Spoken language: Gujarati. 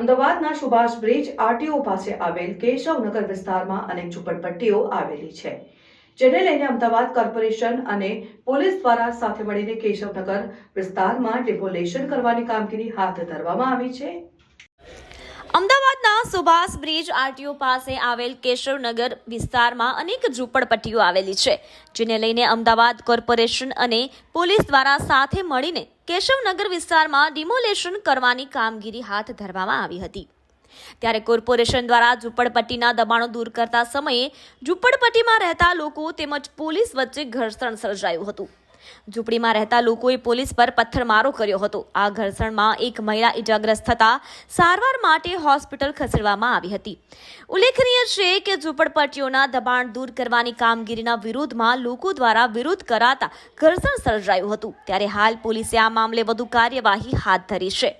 અમદાવાદના સુભાષ બ્રિજ આરટીઓ પાસે આવેલ કેશવનગર વિસ્તારમાં અનેક ઝૂંપડપટ્ટીઓ આવેલી છે, જેને લઈને અમદાવાદ કોર્પોરેશન અને પોલીસ દ્વારા સાથે મળીને કેશવનગર વિસ્તારમાં ડિપોલેશન કરવાની કામગીરી હાથ ધરવામાં આવી છે. અમદાવાદના સુભાષ બ્રિજ આરટીઓ પાસે આવેલ કેશવનગર વિસ્તારમાં અનેક ઝૂંપડપટ્ટીઓ આવેલી છે, જેને લઈને અમદાવાદ કોર્પોરેશન અને પોલીસ દ્વારા સાથે મળીને કેશવનગર વિસ્તારમાં ડિમોલેશન કરવાની કામગીરી હાથ ધરવામાં આવી હતી. ત્યારે કોર્પોરેશન દ્વારા ઝૂંપડપટ્ટીના દબાણો દૂર કરતા સમયે ઝૂંપડપટ્ટીમાં રહેતા લોકો તેમજ પોલીસ વચ્ચે ઘર્ષણ સર્જાયું હતું. ઝૂંપડીમાં રહેતા લોકોએ પોલીસ પર પથ્થરમારો કર્યો હતો. આ ઘર્ષણમાં એક મહિલા ઇજાગ્રસ્ત થતા સારવાર માટે હોસ્પિટલ ખસેડવામાં આવી હતી. ઉલ્લેખનીય છે કે ઝૂંપડપટ્ટીઓના દબાણ દૂર કરવાની કામગીરીના વિરોધમાં લોકો દ્વારા વિરોધ કરાતા ઘર્ષણ સર્જાયું હતું. ત્યારે હાલ પોલીસે આ મામલે વધુ કાર્યવાહી હાથ ધરી છે.